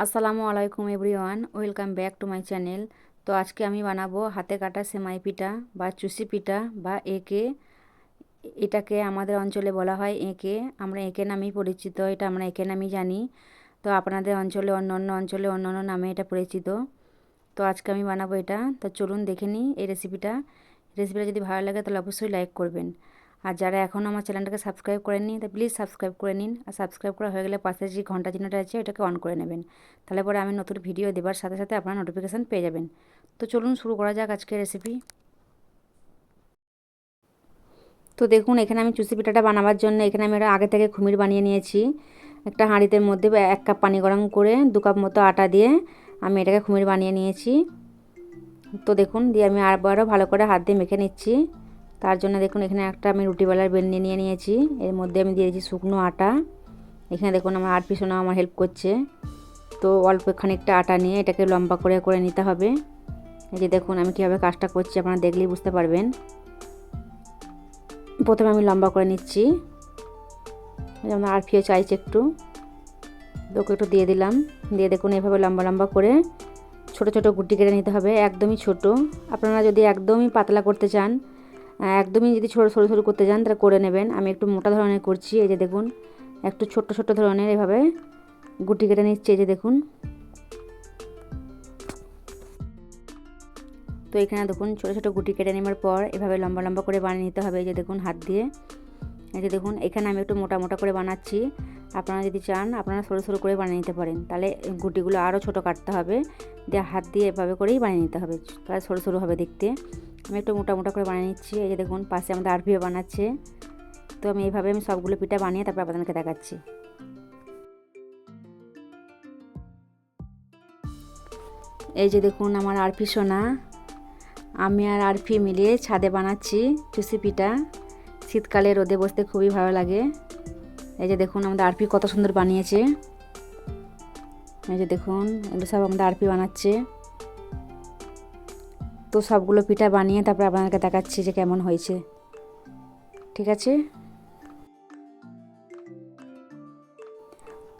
আসসালামু আলাইকুম everyone, welcome back to my channel. তো আজকে আমি বানাবো হাতে কাটা সেমাই পিঠা বা চুষি পিঠা বা এঁকে। এটাকে আমাদের অঞ্চলে বলা হয় এঁকে। আমরা এঁকে নামেই পরিচিত, এটা আমরা এঁকে নামেই জানি। তো আপনাদের অঞ্চলে অন্য অন্য অঞ্চলে অন্য অন্য নামে এটা পরিচিত। তো আজকে আমি বানাবো এটা। তো চলুন দেখে নিই এই রেসিপিটা রেসিপিটা যদি ভালো লাগে তাহলে অবশ্যই লাইক করবেন। আর যারা এখনও আমার চ্যানেলটাকে সাবস্ক্রাইব করেননি, তা প্লিজ সাবস্ক্রাইব করে নিন। আর সাবস্ক্রাইব করা হয়ে গেলে পাশে যে ঘণ্টা চিহ্নটা আছে, ওটাকে অন করে নেবেন। তাহলে পরে আমি নতুন ভিডিও দেওয়ার সাথে সাথে আপনারা নোটিফিকেশান পেয়ে যাবেন। তো চলুন শুরু করা যাক আজকের রেসিপি তো দেখুন, এখানে আমি চুষি পিঠাটা বানাবার জন্য এখানে আমি আগে থেকে খুমির বানিয়ে নিয়েছি। একটা হাঁড়িতে মধ্যে এক কাপ পানি গরম করে দু কাপ মতো আটা দিয়ে আমি এটাকে খুমির বানিয়ে নিয়েছি। তো দেখুন, দিয়ে আমি আরবারও ভালো করে হাত দিয়ে মেখে নিচ্ছি। তার জন্য দেখুন, এখানে একটা আমি রুটিবেলার বেলনি নিয়ে নিয়েছি। এর মধ্যে আমি দিয়েছি শুকনো আটা। এখানে দেখুন, আমার আট পিছনে আমার হেল্প করছে। তো অল্প খানিকটা আটা নিয়ে এটাকে লম্বা করে করে নিতে হবে। এই যে দেখুন, আমি কীভাবে কাজটা করছি আপনারা দেখলেই বুঝতে পারবেন। প্রথমে আমি লম্বা করে নিচ্ছি। যেমন আরফিও চাইছে একটু। ওকে একটু দিয়ে দিলাম। দিয়ে দেখুন, এভাবে লম্বা লম্বা করে ছোট ছোট গুটি কেটে নিতে হবে। একদমই ছোট। আপনারা যদি একদমই পাতলা করতে চান একদমই যদি ছোটো সরু সরু করতে চান তাহলে করে নেবেন। আমি একটু মোটা ধরনের করছি, এই যে দেখুন। একটু ছোট্ট ছোট্ট ধরনের এভাবে গুটি কেটে নিচ্ছে, এই যে দেখুন। তো এখানে দেখুন, ছোটো ছোটো গুটি কেটে নেওয়ার পর এভাবে লম্বা লম্বা করে বানিয়ে নিতে হবে, এই যে দেখুন, হাত দিয়ে। এই যে দেখুন, এখানে আমি একটু মোটা মোটা করে বানাচ্ছি। আপনারা যদি চান, আপনারা সরু সরু করে বানিয়ে নিতে পারেন। তাহলে গুটিগুলো আরও ছোট কাটতে হবে। দিয়ে হাত দিয়ে এভাবে করেই বানিয়ে নিতে হবে। তাহলে সরু সরু হবে দেখতে। আমি একটু মোটা মোটা করে বানিয়ে নিচ্ছি। এই যে দেখুন, পাশে আমাদের আরভিও বানাচ্ছে। তো আমি এইভাবে আমি সবগুলো পিঠা বানিয়ে তারপর আপনাদেরকে দেখাচ্ছি। এই যে দেখুন, আমার আরফি সোনা। আমি আর আরফি মিলিয়ে ছাদে বানাচ্ছি চুষি পিঠা। শীতকালে রোদে বসতে খুবই ভালো লাগে। এই যে দেখুন আমাদের আরপি কত সুন্দর বানিয়েছে। এই যে দেখুন, এগুলো সব আমাদের আরপি বানাচ্ছে। তো সবগুলো পিঠা বানিয়ে তারপরে আপনাদেরকে দেখাচ্ছি যে কেমন হয়েছে। ঠিক আছে?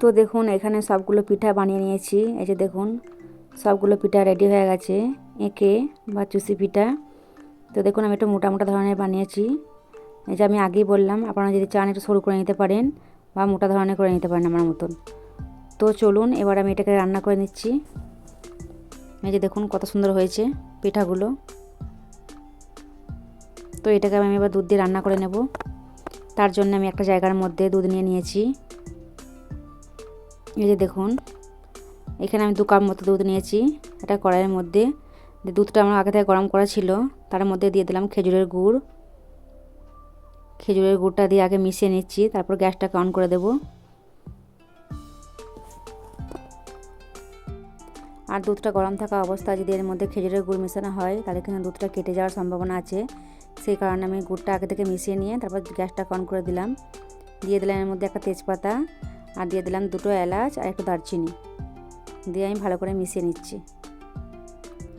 তো দেখুন, এখানে সবগুলো পিঠা বানিয়ে নিয়েছি। এই যে দেখুন, সবগুলো পিঠা রেডি হয়ে গেছে। এঁকে বা চুষি পিঠা। তো দেখুন, আমি একটু মোটা মোটা ধরনের বানিয়েছি। এই যে আমি আগেই বললাম, আপনারা যদি চান একটু সরু করে নিতে পারেন বা মোটা ধরনের করে নিতে পারেন আমার মতন। তো চলুন, এবার আমি এটাকে রান্না করে নিচ্ছি। এই যে দেখুন কত সুন্দর হয়েছে পিঠাগুলো। তো এটাকে আমি এবার দুধ দিয়ে রান্না করে নেব। তার জন্য আমি একটা জায়গার মধ্যে দুধ নিয়ে নিয়েছি। এই যে দেখুন, এখানে আমি দু কাপ মতো দুধ নিয়েছি এটা কড়াইয়ের মধ্যে। দুধটা আমার আগে থেকে গরম করা ছিল, তার মধ্যে দিয়ে দিলাম খেজুরের গুড়। খেজুরের গুড়টা দিয়ে আগে মিশিয়ে নিচ্ছি, তারপর গ্যাসটাকে অন করে দেব। আর দুধটা গরম থাকা অবস্থায় যদি এর মধ্যে খেজুরের গুড় মেশানো হয়, তাহলে কিন্তু দুধটা কেটে যাওয়ার সম্ভাবনা আছে। সেই কারণে আমি গুড়টা আগে থেকে মিশিয়ে নিয়ে, তারপর গ্যাসটা অন করে দিলাম। দিয়ে দিলাম এর মধ্যে একটা তেজপাতা, আর দিয়ে দিলাম দুটো এলাচ আর একটু দারচিনি। দিয়ে আমি ভালো করে মিশিয়ে নিচ্ছি।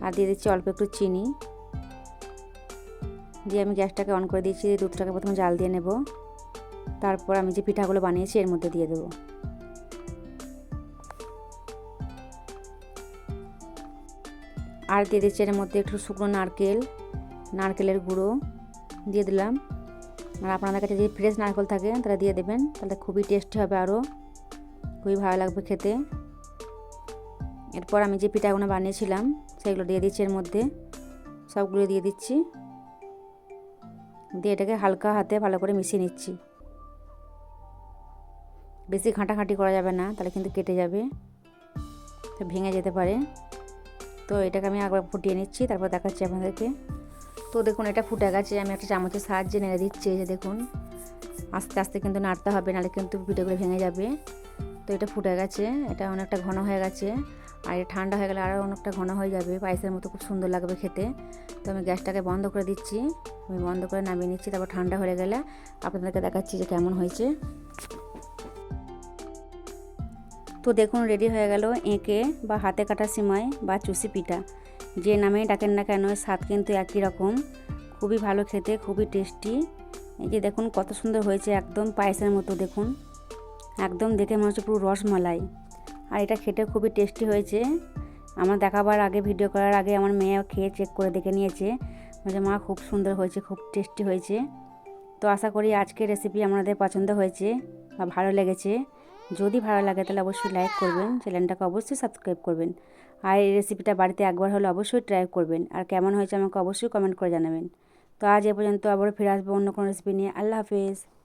আর দিয়ে দিচ্ছি অল্প একটু চিনি। দিয়ে আমি গ্যাসটাকে অন করে দিয়েছি দুধটাকে প্রথমে জাল দিয়ে নেব। তারপর আমি যে পিঠাগুলো বানিয়েছি, এর মধ্যে দিয়ে দেবো। আর দিয়ে দিচ্ছি এর মধ্যে একটু শুকনো নারকেল, নারকেলের গুঁড়ো দিয়ে দিলাম। আর আপনাদের কাছে যদি ফ্রেশ নারকেল থাকে, তাহলে দিয়ে দেবেন। তাহলে খুবই টেস্টি হবে আরও। খুবই ভালো লাগবে খেতে। এরপর আমি যে পিঠাগুলো বানিয়েছিলাম, সেগুলো দিয়ে দিচ্ছি এর মধ্যে। সবগুলো দিয়ে দিচ্ছি। দিয়ে এটাকে হালকা হাতে ভালো করে মিশিয়ে নিচ্ছি। বেশি ঘাঁটাঘাঁটি করা যাবে না, তাহলে কিন্তু কেটে যাবে। ভেঙে যেতে পারে। তো এটাকে আমি একবার ফুটিয়ে নিচ্ছি, তারপর দেখাচ্ছি আপনাদেরকে। তো দেখুন, এটা ফুটে গেছে, আমি একটা চামচের সাহায্যে নেড়ে দিচ্ছি যে দেখুন। আস্তে আস্তে কিন্তু নাড়তে হবে, নাহলে কিন্তু পিঠেগুলো ভেঙে যাবে। তো এটা ফুটে গেছে, এটা অনেকটা ঘন হয়ে গেছে। আর ঠান্ডা হয়ে গেলে আরও অনেকটা ঘন হয়ে যাবে, পায়েসের মতো খুব সুন্দর লাগবে খেতে। তো আমি গ্যাসটাকে বন্ধ করে দিচ্ছি। আমি বন্ধ করে নামিয়ে নিচ্ছি, তারপর ঠান্ডা হয়ে গেলে আপনাদেরকে দেখাচ্ছি যে কেমন হয়েছে। তো দেখুন, রেডি হয়ে গেল এঁকে বা হাতে কাটা সিমাই বা চুষি পিঠা। যে নামেই ডাকেন না কেন স্বাদ কিন্তু একই রকম। খুবই ভালো খেতে, খুবই টেস্টি। এই যে দেখুন, কত সুন্দর হয়েছে, একদম পায়েসের মতো দেখুন। একদম দেখে মনে হচ্ছে পুরো রসমালাই। আর এটা খেতে খুবই টেস্টি হয়েছে। আমার দেখাবার আগে ভিডিও করার আগে আমার মেয়ে খেয়ে চেক করে দেখে নিয়েছে। বলছে, মা, খুব সুন্দর হয়েছে, খুব টেস্টি হয়েছে। তো আশা করি আজকের রেসিপি আমাদের পছন্দ হয়েছে বা ভালো লেগেছে। যদি ভালো লাগে, তাহলে অবশ্যই লাইক করবেন চ্যানেলটাকে অবশ্যই সাবস্ক্রাইব করবেন। আর এই রেসিপিটা বাড়িতে একবার হলে অবশ্যই ট্রাই করবেন। আর কেমন হয়েছে আমাকে অবশ্যই কমেন্ট করে জানাবেন। তো আজ এ পর্যন্ত আবারও ফিরে আসব অন্য কোনো রেসিপি নিয়ে। আল্লাহ হাফেজ।